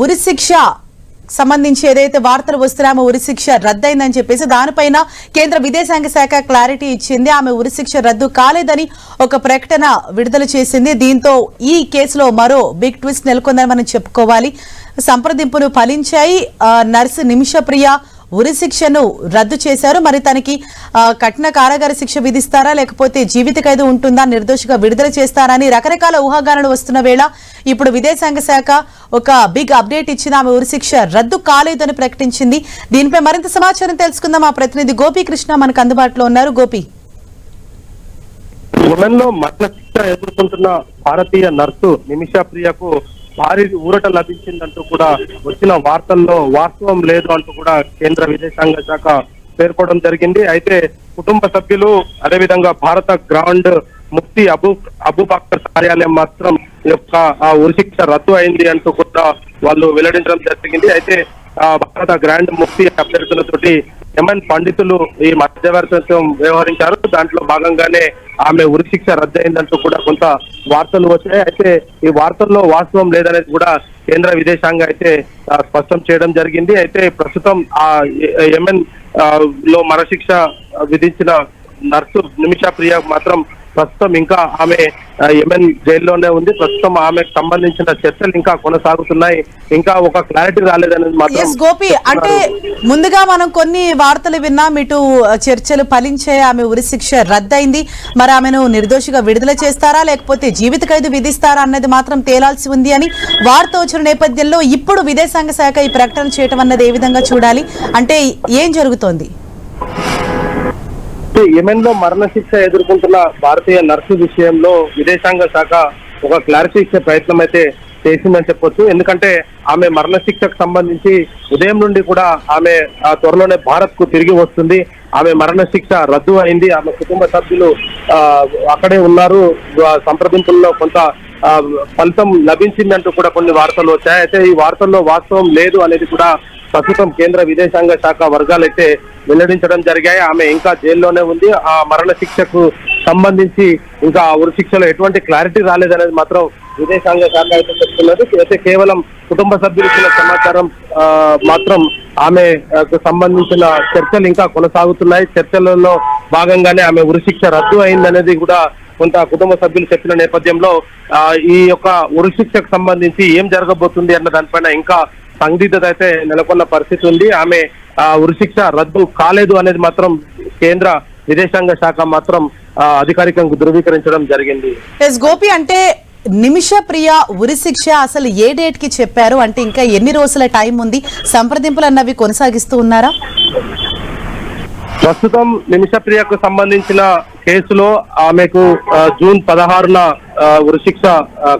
ఉరిశిక్ష సంబంధించి ఏదైతే వార్తలు వస్తున్నామో ఉరిశిక్ష రద్దయిందని చెప్పేసి దానిపైన కేంద్ర విదేశాంగ శాఖ క్లారిటీ ఇచ్చింది. ఆమె ఉరిశిక్ష రద్దు కాలేదని ఒక ప్రకటన విడుదల చేసింది. దీంతో ఈ కేసులో మరో బిగ్ ట్విస్ట్ నెలకొందని మనం చెప్పుకోవాలి. సంప్రదింపులు ఫలించాయి. నర్సు నిమిషప్రియ ఉరి శిక్షను రద్దు చేశారు. మరి తనకి కఠిన కారాగార శిక్ష విధిస్తారా? లేకపోతే జీవిత ఖైదు ఉంటుందా? నిర్దోషిగా విడుదల చేస్తారని రకరకాల ఊహాగానాలు వస్తున్న వేళ ఇప్పుడు విదేశాంగ శాఖ ఒక బిగ్ అప్డేట్ ఇచ్చిన ఆమె ఉరి శిక్ష రద్దు కాలేదని ప్రకటించింది. దీనిపై మరింత సమాచారం తెలుసుకుందాం. మా ప్రతినిధి గోపీకృష్ణ మనకు అందుబాటులో ఉన్నారు. గోపి. యెమెన్లో ఎదుర్కొంటున్న భారతీయ నర్సు నిమిషా ప్రియకు భారీ ఊరట లభించిందంటూ కూడా వచ్చిన వార్తల్లో వాస్తవం లేదు అంటూ కూడా కేంద్ర విదేశాంగ శాఖ పేర్కొనడం జరిగింది. అయితే కుటుంబ సభ్యులు అదేవిధంగా భారత గ్రాండ్ ముఫ్తి అబు అబుబాక్టర్ కార్యాలయం మాత్రం ఈ యొక్క ఆ ఉరిశిక్ష రద్దు అయింది అంటూ కూడా వాళ్ళు వెల్లడించడం జరిగింది. అయితే ఆ భారత గ్రాండ్ ముఫ్తి అభ్యర్థులతోటి ఎంఎన్ పండితులు ఈ మధ్యవర్తిత్వం వ్యవహరించారు. దాంట్లో భాగంగానే ఆమె ఉరిశిక్ష రద్దయిందంటూ కూడా కొంత వార్తలు వచ్చాయి. అయితే ఈ వార్తల్లో వాస్తవం లేదనేది కూడా కేంద్ర విదేశాంగ అయితే స్పష్టం చేయడం జరిగింది. అయితే ప్రస్తుతం ఆ ఎంఎన్ ఆ, లో మరశిక్ష విధించిన నర్సు నిమిషా ప్రియ మాత్రం ప్రస్తుతం ఇంకా ఆమె యెమెన్ జైల్లోనే ఉంది. ప్రస్తుతం ఆమెకు సంబంధించిన చర్చలు ఇంకా కొనసాగుతున్నాయి. ఇంకా ఒక క్లారిటీ రాలేదనేది మాత్రం గోపి అంటే ముందుగా మనం కొన్ని వార్తలు విన్నాం. ఇటు చర్చలు ఫలించే ఆమె ఉరి శిక్ష రద్దయింది. మరి ఆమెను నిర్దోషిగా విడుదల చేస్తారా? లేకపోతే జీవిత ఖైదు విధిస్తారా అన్నది మాత్రం తేలాల్సి ఉంది అని వార్త వచ్చిన నేపథ్యంలో ఇప్పుడు విదేశాంగ శాఖ ఈ ప్రకటన చేయటం అన్నది ఏ విధంగా చూడాలి? అంటే ఏం జరుగుతోంది? యెమెన్లో మరణశిక్ష ఎదుర్కొంటున్న భారతీయ నర్సు విషయంలో విదేశాంగ శాఖ ఒక క్లారిటీ ఇచ్చే ప్రయత్నం అయితే చేసిందని చెప్పొచ్చు. ఎందుకంటే ఆమె మరణశిక్షకు సంబంధించి ఉదయం నుండి కూడా ఆమె ఆ, త్వరలోనే భారత్కు తిరిగి వస్తుంది. ఆమె మరణశిక్ష రద్దు అయింది. ఆమె కుటుంబ సభ్యులు ఆ, అక్కడే ఉన్నారు. సంప్రదింపుల్లో కొంత ఆ, ఫలితం లభించిందంటూ కూడా కొన్ని వార్తలు వచ్చాయి. అయితే ఈ వార్తల్లో వాస్తవం లేదు అనేది కూడా ప్రస్తుతం కేంద్ర విదేశాంగ శాఖ వర్గాలు అయితే వెల్లడించడం జరిగాయి. ఆమె ఇంకా జైల్లోనే ఉంది. ఆ మరణ శిక్షకు సంబంధించి ఇంకా ఆ ఉరి శిక్షలో ఎటువంటి క్లారిటీ రాలేదనేది మాత్రం విదేశాంగ శాఖ అయితే చెప్తున్నది. అయితే కేవలం కుటుంబ సభ్యులు ఇచ్చిన సమాచారం మాత్రం ఆమెకు సంబంధించిన చర్చలు ఇంకా కొనసాగుతున్నాయి. చర్చలలో భాగంగానే ఆమె ఉరి శిక్ష రద్దు అయిందనేది కూడా కొంత కుటుంబ సభ్యులు చెప్పిన నేపథ్యంలో ఈ యొక్క ఉరి శిక్షకు సంబంధించి ఏం జరగబోతుంది అన్న దానిపైన ఇంకా సందిగ్ధత అయితే నెలకొన్న పరిస్థితి ఉంది. ఆమె ఆ, ఉరిశిక్ష రద్దు కాలేదు అనేది మాత్రం కేంద్ర విదేశాంగ శాఖ మాత్రం అధికారికంగా ధృవీకరించడం జరిగింది. ఎస్ గోపి అంటే నిమిష ప్రియ ఉరి శిక్ష అసలు ఏ డేట్కి చెప్పారు? అంటే ఇంకా ఎన్ని రోజుల టైం ఉంది? సంప్రదింపులు అన్నవి కొనసాగిస్తూ ఉన్నారా? ప్రస్తుతం నిమిషప్రియకు సంబంధించిన కేసులో ఆమెకు జూన్ పదహారున ఉరిశిక్ష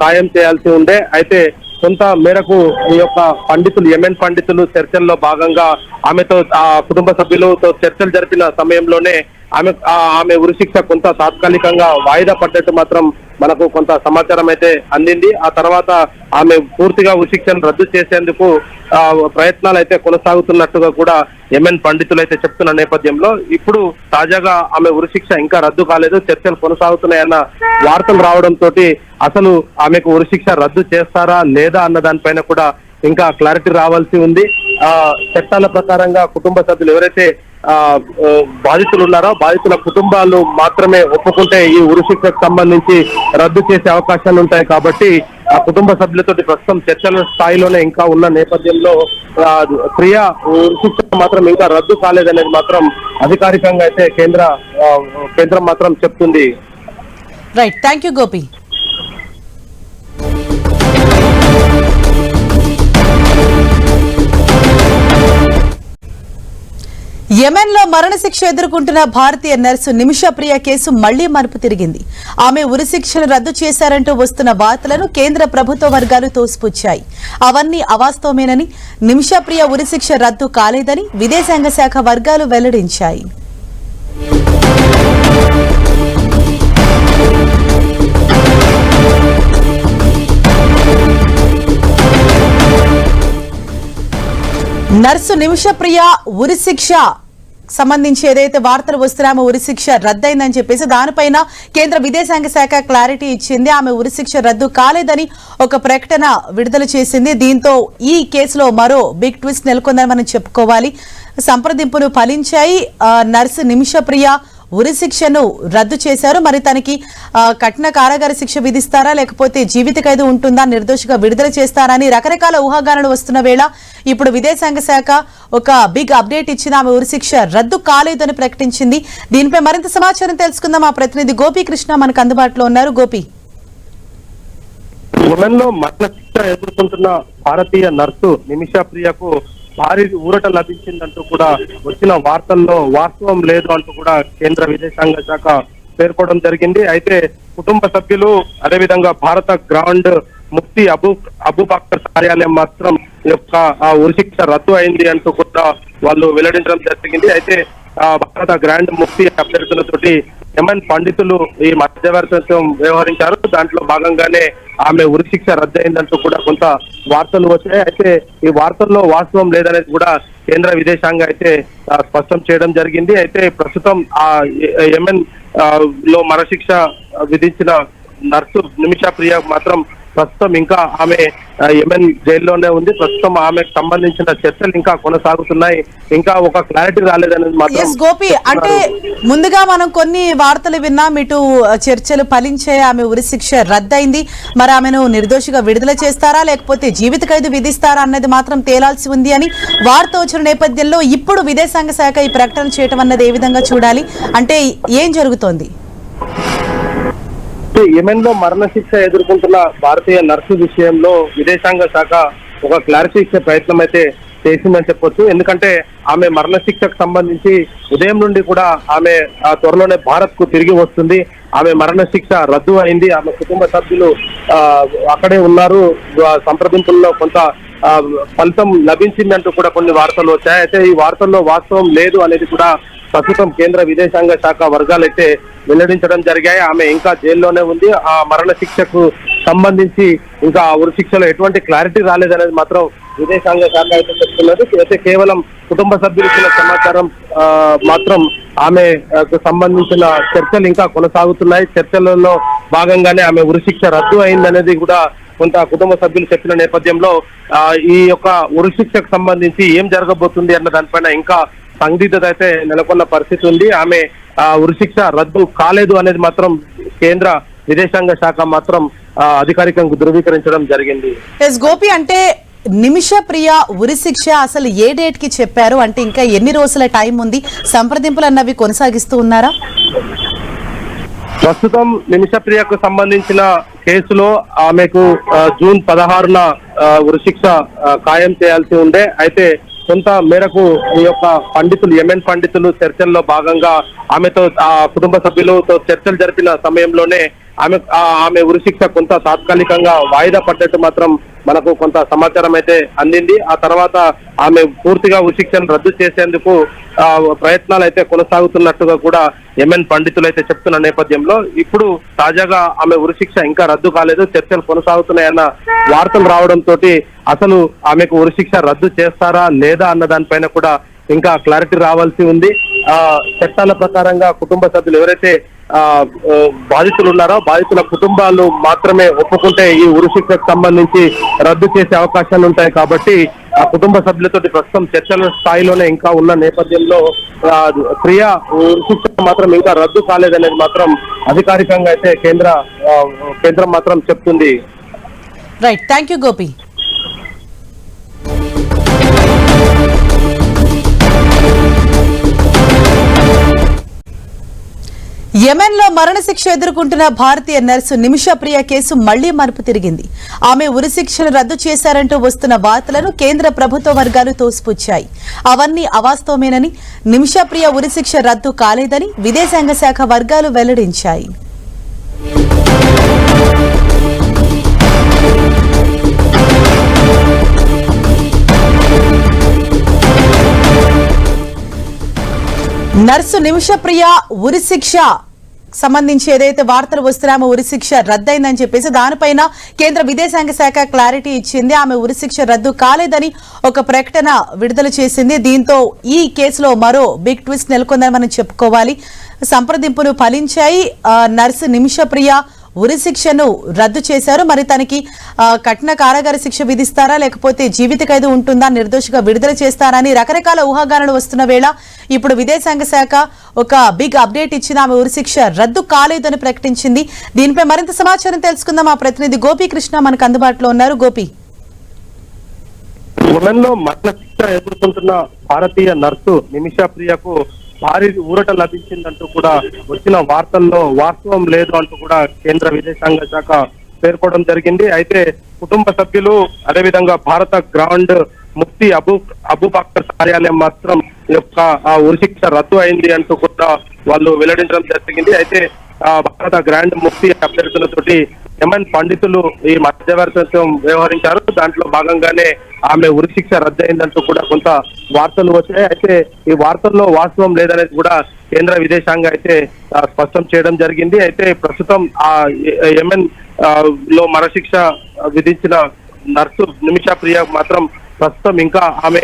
ఖాయం చేయాల్సి ఉండే. అయితే కొంత మేరకు ఈ యొక్క పండితులు ఎంఎన్ పండితులు చర్చల్లో భాగంగా ఆమెతో ఆ కుటుంబ సభ్యులతో చర్చలు జరిపిన సమయంలోనే ఆమె ఆమె ఉరిశిక్ష కొంత తాత్కాలికంగా వాయిదా పడ్డట్టు మాత్రం మనకు కొంత సమాచారం అయితే అందింది. ఆ తర్వాత ఆమె పూర్తిగా ఉరిశిక్షను రద్దు చేసేందుకు ఆ, ప్రయత్నాలు అయితే కొనసాగుతున్నట్టుగా కూడా ఎంఎన్ పండితులు అయితే చెప్తున్న నేపథ్యంలో ఇప్పుడు తాజాగా ఆమె ఉరిశిక్ష ఇంకా రద్దు కాలేదు చర్చలు కొనసాగుతున్నాయన్న వార్తలు రావడంతో అసలు ఆమెకు ఉరిశిక్ష రద్దు చేస్తారా లేదా అన్న దానిపైన కూడా ఇంకా క్లారిటీ రావాల్సి ఉంది. ఆ చట్టాల ప్రకారంగా కుటుంబ సభ్యులు ఎవరైతే బాధితులు ఉన్నారో? బాధితుల కుటుంబాలు మాత్రమే ఒప్పుకుంటే ఈ ఉరిశిక్షకు సంబంధించి రద్దు చేసే అవకాశాలు ఉంటాయి కాబట్టి ఆ కుటుంబ సభ్యులతోటి ప్రస్తుతం చర్చల స్థాయిలోనే ఇంకా ఉన్న నేపథ్యంలో ఆ, ప్రియ ఉరిశిక్ష మాత్రం ఇంకా రద్దు కాలేదనేది మాత్రం అధికారికంగా అయితే కేంద్ర కేంద్రం మాత్రం చెప్తుంది. రైట్ థ్యాంక్ యూ గోపి యెమెన్లో మరణశిక్ష ఎదుర్కొంటున్న భారతీయ నర్సు నిమిషా ప్రియ కేసు మళ్ళీ మలుపు తిరిగింది. ఆమె ఉరిశిక్షను రద్దు చేశారంటూ వస్తున్న వార్తలను కేంద్ర ప్రభుత్వ వర్గాలు తోసిపుచ్చాయి. అవన్నీ అవాస్తవమేనని నిమిషా ప్రియ ఉరిశిక్ష రద్దు కాలేదని విదేశాంగ శాఖ వర్గాలు వెల్లడించాయి. నర్సు నిమిషప్రియ ఉరిశిక్ష సంబంధించి ఏదైతే వార్తలు వస్తున్నామో ఉరిశిక్ష రద్దయిందని చెప్పేసి దానిపైన కేంద్ర విదేశాంగ శాఖ క్లారిటీ ఇచ్చింది. ఆమె ఉరిశిక్ష రద్దు కాలేదని ఒక ప్రకటన విడుదల చేసింది. దీంతో ఈ కేసులో మరో బిగ్ ట్విస్ట్ నెలకొందని మనం చెప్పుకోవాలి. సంప్రదింపులు ఫలించాయి. నర్సు నిమిషప్రియ ఉరి శిక్షను రద్దు చేశారు. మరి తనకి కఠిన కారాగార శిక్ష విధిస్తారా? లేకపోతే జీవిత ఖైదు ఉంటుందా? నిర్దోషిగా విడుదల చేస్తారని రకరకాల ఊహాగానాలు వస్తున్న వేళ ఇప్పుడు విదేశాంగ శాఖ ఒక బిగ్ అప్డేట్ ఇచ్చిన ఆమె ఉరి శిక్ష రద్దు కాలేదని ప్రకటించింది. దీనిపై మరింత సమాచారం తెలుసుకుందాం. మా ప్రతినిధి గోపీకృష్ణ మనకు అందుబాటులో ఉన్నారు. గోపి. ఉమెన్లో ఎదుర్కొంటున్న భారతీయ నర్సు నిమిషా ప్రియకు భారీ ఊరట లభించిందంటూ కూడా వచ్చిన వార్తల్లో వాస్తవం లేదు అంటూ కూడా కేంద్ర విదేశాంగ శాఖ పేర్కోవడం జరిగింది. అయితే కుటుంబ సభ్యులు అదేవిధంగా భారత గ్రాండ్ ముఫ్తి అబూ అబుబాక్టర్ కార్యాలయం మాత్రం యొక్క ఆ ఉరిశిక్ష రద్దు అయింది అంటూ కూడా వాళ్ళు వెల్లడించడం జరిగింది. అయితే ఆ భారత గ్రాండ్ ముఫ్తీ అభ్యర్థులతోటి ఎంఎన్ పండితులు ఈ మధ్యవర్తిత్వం వ్యవహరించారు. దాంట్లో భాగంగానే ఆమె ఉరిశిక్ష రద్దయిందంటూ కూడా కొంత వార్తలు వచ్చాయి. అయితే ఈ వార్తల్లో వాస్తవం లేదనేది కూడా కేంద్ర విదేశాంగ అయితే స్పష్టం చేయడం జరిగింది. అయితే ప్రస్తుతం ఆ ఎంఎన్ ఆ, లో మరశిక్ష విధించిన నర్సు నిమిషా ప్రియ మాత్రం ప్రస్తుతం ఇంకా ఆమె ఆ, యెమెన్ జైల్లోనే ఉంది. ప్రస్తుతం ఆమెకు సంబంధించిన చర్చలు ఇంకా కొనసాగుతున్నాయి. ఇంకా ఒక క్లారిటీ రాలేదనేది మాత్రం గోపి అంటే ముందుగా మనం కొన్ని వార్తలు విన్నాం. ఇటు చర్చలు ఫలించాయి ఆమె ఉరిశిక్ష రద్దయింది. మరి ఆమెను నిర్దోషిగా విడుదల చేస్తారా? లేకపోతే జీవిత ఖైదు విధిస్తారా అన్నది మాత్రం తేలాల్సి ఉంది అని వార్త వచ్చిన నేపథ్యంలో ఇప్పుడు విదేశాంగ శాఖ ఈ ప్రకటన చేయటం అన్నది ఏ విధంగా చూడాలి? అంటే ఏం జరుగుతోంది? యెమెన్లో మరణశిక్ష ఎదుర్కొంటున్న భారతీయ నర్సు విషయంలో విదేశాంగ శాఖ ఒక క్లారిటీ ఇచ్చే ప్రయత్నం అయితే చేసిందని చెప్పొచ్చు. ఎందుకంటే ఆమె మరణశిక్షకు సంబంధించి ఉదయం నుండి కూడా ఆమె ఆ, త్వరలోనే భారత్కు తిరిగి వస్తుంది. ఆమె మరణశిక్ష రద్దు అయింది. ఆమె కుటుంబ సభ్యులు అక్కడే ఉన్నారు. సంప్రదింపుల్లో కొంత ఫలితం లభించిందంటూ కూడా కొన్ని వార్తలు వచ్చాయి. అయితే ఈ వార్తల్లో వాస్తవం లేదు అనేది కూడా ప్రస్తుతం కేంద్ర విదేశాంగ శాఖ వర్గాలు అయితే వెల్లడించడం జరిగాయి. ఆమె ఇంకా జైల్లోనే ఉంది. ఆ మరణ శిక్షకు సంబంధించి ఇంకా ఆ ఉరి శిక్షలో ఎటువంటి క్లారిటీ రాలేదనేది మాత్రం విదేశాంగ శాఖ అయితే చెప్తున్నది. అయితే కేవలం కుటుంబ సభ్యులకి సమాచారం మాత్రం ఆమె సంబంధించిన చర్చలు ఇంకా కొనసాగుతున్నాయి. చర్చలలో భాగంగానే ఆమె ఉరి శిక్ష రద్దు అయిందనేది కూడా కొంత కుటుంబ సభ్యులు చెప్పిన నేపథ్యంలో ఆ, ఈ యొక్క ఉరి శిక్షకు సంబంధించి ఏం జరగబోతుంది అన్న దానిపైన ఇంకా సందిగ్ధత అయితే నెలకొన్న పరిస్థితి ఉంది. ఆమె ఆ, ఉరిశిక్ష రద్దు కాలేదు అనేది మాత్రం కేంద్ర విదేశాంగ శాఖ మాత్రం అధికారికంగా ధృవీకరించడం జరిగింది. ఎస్ గోపి అంటే నిమిష ప్రియ ఉరిశిక్ష అసలు ఏ డేట్కి చెప్పారు? అంటే ఇంకా ఎన్ని రోజుల టైం ఉంది? సంప్రదింపులు అన్నవి కొనసాగిస్తూ ఉన్నారా? ప్రస్తుతం నిమిషప్రియకు సంబంధించిన కేసులో ఆమెకు జూన్ పదహారున ఉరిశిక్ష ఖాయం చేయాల్సి ఉండే. అయితే కొంత మేరకు ఈ యొక్క పండితులు ఎంఎన్ పండితులు చర్చల్లో భాగంగా ఆమెతో ఆ కుటుంబ సభ్యులతో చర్చలు జరిపిన సమయంలోనే ఆమె ఆ, ఆమె ఉరిశిక్ష కొంత తాత్కాలికంగా వాయిదా పడ్డట్టు మాత్రం మనకు కొంత సమాచారం అయితే అందింది. ఆ తర్వాత ఆమె పూర్తిగా ఉరిశిక్షను రద్దు చేసేందుకు ఆ, ప్రయత్నాలు అయితే కొనసాగుతున్నట్టుగా కూడా ఎంఎన్ పండితులు అయితే చెప్తున్న నేపథ్యంలో ఇప్పుడు తాజాగా ఆమె ఉరిశిక్ష ఇంకా రద్దు కాలేదు చర్చలు కొనసాగుతున్నాయన్న వార్తలు రావడంతో అసలు ఆమెకు ఉరిశిక్ష రద్దు చేస్తారా లేదా అన్న దానిపైన కూడా ఇంకా క్లారిటీ రావాల్సి ఉంది. ఆ చట్టాల ప్రకారంగా కుటుంబ సభ్యులు ఎవరైతే ఆ బాధితులు ఉన్నారో బాధితుల కుటుంబాలు మాత్రమే ఒప్పుకుంటే ఈ ఉరిశిక్షకు సంబంధించి రద్దు చేసే అవకాశాలు ఉంటాయి కాబట్టి ఆ కుటుంబ సభ్యులతో ప్రస్తుతం చర్చల స్థాయిలోనే ఇంకా ఉన్న నేపథ్యంలో ఆ, ప్రియ ఉరిశిక్ష మాత్రం ఇంకా రద్దు కాలేదనేది మాత్రం అధికారికంగా అయితే కేంద్ర కేంద్రం మాత్రం చెప్తుంది. రైట్ థ్యాంక్ యూ గోపి యెమెన్లో మరణశిక్ష ఎదుర్కొంటున్న భారతీయ నర్సు నిమిషా ప్రియ కేసు మళ్ళీ మలుపు తిరిగింది. ఆమె ఉరిశిక్షను రద్దు చేశారంటూ వస్తున్న వార్తలను కేంద్ర ప్రభుత్వ వర్గాలు తోసిపుచ్చాయి. అవన్నీ అవాస్తవమేనని నిమిషా ప్రియ ఉరిశిక్ష రద్దు కాలేదని విదేశాంగ శాఖ వర్గాలు వెల్లడించాయి. నర్సు నిమిషప్రియ ఉరిశిక్ష సంబంధించి ఏదైతే వార్తలు వస్తున్నామో ఉరిశిక్ష రద్దయిందని చెప్పేసి దానిపైన కేంద్ర విదేశాంగ శాఖ క్లారిటీ ఇచ్చింది. ఆమె ఉరిశిక్ష రద్దు కాలేదని ఒక ప్రకటన విడుదల చేసింది. దీంతో ఈ కేసులో మరో బిగ్ ట్విస్ట్ నెలకొందని మనం చెప్పుకోవాలి. సంప్రదింపులు ఫలించాయి. నర్సు నిమిషప్రియ ఉరి శిక్షను రద్దు చేశారు. మరి తనకి కఠిన కారాగార శిక్ష విధిస్తారా? లేకపోతే జీవిత ఖైదు ఉంటుందా? నిర్దోషిగా విడుదల చేస్తారని రకరకాల ఊహాగానాలు వస్తున్న వేళ ఇప్పుడు విదేశాంగ శాఖ ఒక బిగ్ అప్డేట్ ఇచ్చిన ఆమె ఉరి శిక్ష రద్దు కాలేదని ప్రకటించింది. దీనిపై మరింత సమాచారం తెలుసుకుందాం. మా ప్రతినిధి గోపీకృష్ణ మనకు అందుబాటులో ఉన్నారు. గోపి. మరణ శిక్ష ఎదుర్కొంటున్న భారతీయ నర్సు నిమిషా ప్రియకు భారీ ఊరట లభించిందంటూ కూడా వచ్చిన వార్తల్లో వాస్తవం లేదు అంటూ కూడా కేంద్ర విదేశాంగ శాఖ పేర్కొనడం జరిగింది. అయితే కుటుంబ సభ్యులు అదేవిధంగా భారత గ్రాండ్ ముఫ్తి అబు అబుబాక్టర్ కార్యాలయం మాత్రం ఈ యొక్క ఆ ఉరిశిక్ష రద్దు అయింది అంటూ కూడా వాళ్ళు వెల్లడించడం జరిగింది. అయితే ఆ భారత గ్రాండ్ ముఫ్తి అభ్యర్థులతోటి ఎంఎన్ పండితులు ఈ మధ్యవర్తిత్వం వ్యవహరించారు. దాంట్లో భాగంగానే ఆమె ఉరిశిక్ష రద్దయిందంటూ కూడా కొంత వార్తలు వచ్చాయి. అయితే ఈ వార్తల్లో వాస్తవం లేదనేది కూడా కేంద్ర విదేశాంగ అయితే స్పష్టం చేయడం జరిగింది. అయితే ప్రస్తుతం ఆ యమన్లో మరశిక్ష విధించిన నర్సు నిమిషా ప్రియ మాత్రం ప్రస్తుతం ఇంకా ఆమె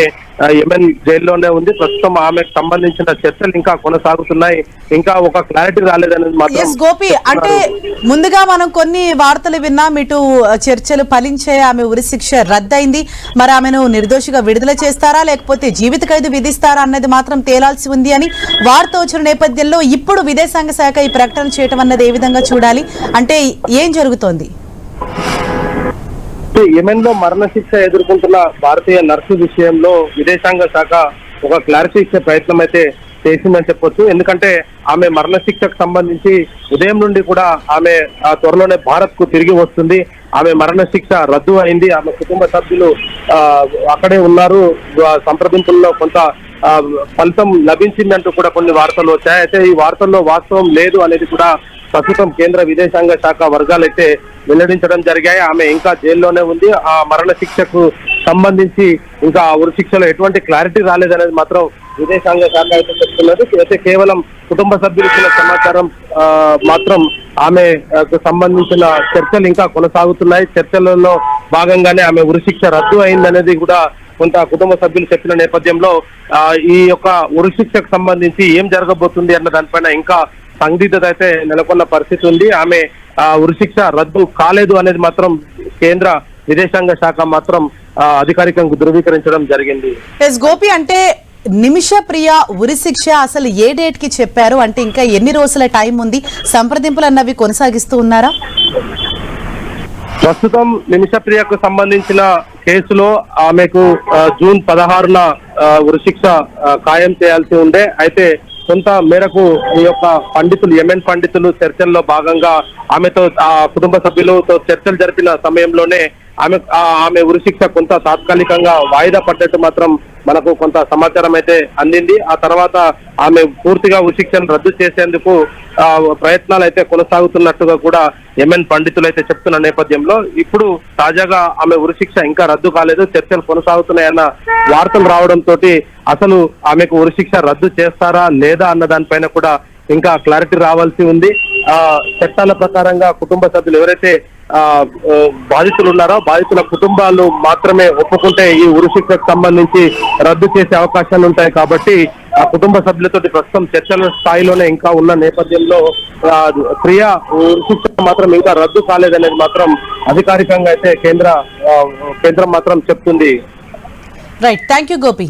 యెమెన్ జైల్లోనే ఉంది. ప్రస్తుతం ఆమెకు సంబంధించిన చర్చలు ఇంకా కొనసాగుతున్నాయి. ఇంకా ఒక క్లారిటీ రాలేదనేది మాత్రం గోపి అంటే ముందుగా మనం కొన్ని వార్తలు విన్నాం. ఇటు చర్చలు ఫలించే ఆమె ఉరిశిక్ష రద్దయింది. మరి ఆమెను నిర్దోషిగా విడుదల చేస్తారా? లేకపోతే జీవిత ఖైదు విధిస్తారా అన్నది మాత్రం తేలాల్సి ఉంది అని వార్త వచ్చిన నేపథ్యంలో ఇప్పుడు విదేశాంగ శాఖ ఈ ప్రకటన చేయటం అన్నది ఏ విధంగా చూడాలి? అంటే ఏం జరుగుతోంది? యెమెన్లో మరణశిక్ష ఎదుర్కొంటున్న భారతీయ నర్సు విషయంలో విదేశాంగ శాఖ ఒక క్లారిటీ ఇచ్చే ప్రయత్నం అయితే చేసిందని చెప్పొచ్చు. ఎందుకంటే ఆమె మరణశిక్షకు సంబంధించి ఉదయం నుండి కూడా ఆమె ఆ, త్వరలోనే భారత్కు తిరిగి వస్తుంది. ఆమె మరణశిక్ష రద్దు అయింది. ఆమె కుటుంబ సభ్యులు ఆ, అక్కడే ఉన్నారు. సంప్రదింపుల్లో కొంత ఆ, ఫలితం లభించిందంటూ కూడా కొన్ని వార్తలు వచ్చాయి. అయితే ఈ వార్తల్లో వాస్తవం లేదు అనేది కూడా ప్రస్తుతం కేంద్ర విదేశాంగ శాఖ వర్గాలు అయితే వెల్లడించడం జరిగాయి. ఆమె ఇంకా జైల్లోనే ఉంది. ఆ మరణ శిక్షకు సంబంధించి ఇంకా ఆ ఉరి శిక్షలో ఎటువంటి క్లారిటీ రాలేదనేది మాత్రం విదేశాంగ శాఖ అయితే చెప్తున్నది. అయితే కేవలం కుటుంబ సభ్యులు ఇచ్చిన సమాచారం మాత్రం ఆమెకు సంబంధించిన చర్చలు ఇంకా కొనసాగుతున్నాయి. చర్చలలో భాగంగానే ఆమె ఉరి శిక్ష రద్దు అయిందనేది కూడా కొంత కుటుంబ సభ్యులు చెప్పిన నేపథ్యంలో ఆ, ఈ యొక్క ఉరి శిక్షకు సంబంధించి ఏం జరగబోతుంది అన్న దానిపైన ఇంకా సందిగ్ధత అయితే నెలకొన్న పరిస్థితి ఉంది. ఆమె ఆ, ఉరిశిక్ష రద్దు కాలేదు అనేది మాత్రం కేంద్ర విదేశాంగ శాఖ మాత్రం అధికారికంగా ధృవీకరించడం జరిగింది. ఎస్ గోపి అంటే నిమిష ప్రియ ఉరి శిక్ష అసలు ఏ డేట్కి చెప్పారు? అంటే ఇంకా ఎన్ని రోజుల టైం ఉంది? సంప్రదింపులు అన్నవి కొనసాగిస్తూ ఉన్నారా? ప్రస్తుతం నిమిషప్రియకు సంబంధించిన కేసులో ఆమెకు జూన్ పదహారున ఉరిశిక్ష ఖాయం చేయాల్సి ఉండే. అయితే కొంత మేరకు ఈ యొక్క పండితులు ఎంఎన్ పండితులు చర్చల్లో భాగంగా ఆమెతో ఆ కుటుంబ సభ్యులతో చర్చలు జరిపిన సమయంలోనే ఆమె ఆ, ఆమె ఉరిశిక్ష కొంత తాత్కాలికంగా వాయిదా పడ్డట్టు మాత్రం మనకు కొంత సమాచారం అయితే అందింది. ఆ తర్వాత ఆమె పూర్తిగా ఉరిశిక్షను రద్దు చేసేందుకు ప్రయత్నాలు అయితే కొనసాగుతున్నట్టుగా కూడా ఎంఎన్ పండితులు అయితే చెప్తున్న నేపథ్యంలో ఇప్పుడు తాజాగా ఆమె ఉరిశిక్ష ఇంకా రద్దు కాలేదు చర్చలు కొనసాగుతున్నాయన్న వార్తలు రావడంతో అసలు ఆమెకు ఉరిశిక్ష రద్దు చేస్తారా లేదా అన్న దానిపైన కూడా ఇంకా క్లారిటీ రావాల్సి ఉంది. ఆ చట్టాల ప్రకారంగా కుటుంబ సభ్యులు ఎవరైతే ఆ బాధితులు ఉన్నారో బాధితుల కుటుంబాలు మాత్రమే ఒప్పుకుంటే ఈ ఉరిశిక్షకు సంబంధించి రద్దు చేసే అవకాశాలు ఉంటాయి కాబట్టి ఆ కుటుంబ సభ్యులతో ప్రస్తుతం చర్చల స్థాయిలోనే ఇంకా ఉన్న నేపథ్యంలో ఆ, ప్రియ ఉరిశిక్ష మాత్రం ఇంకా రద్దు కాలేదనేది మాత్రం అధికారికంగా అయితే కేంద్ర కేంద్రం మాత్రం చెప్తుంది. Right thank you Gopi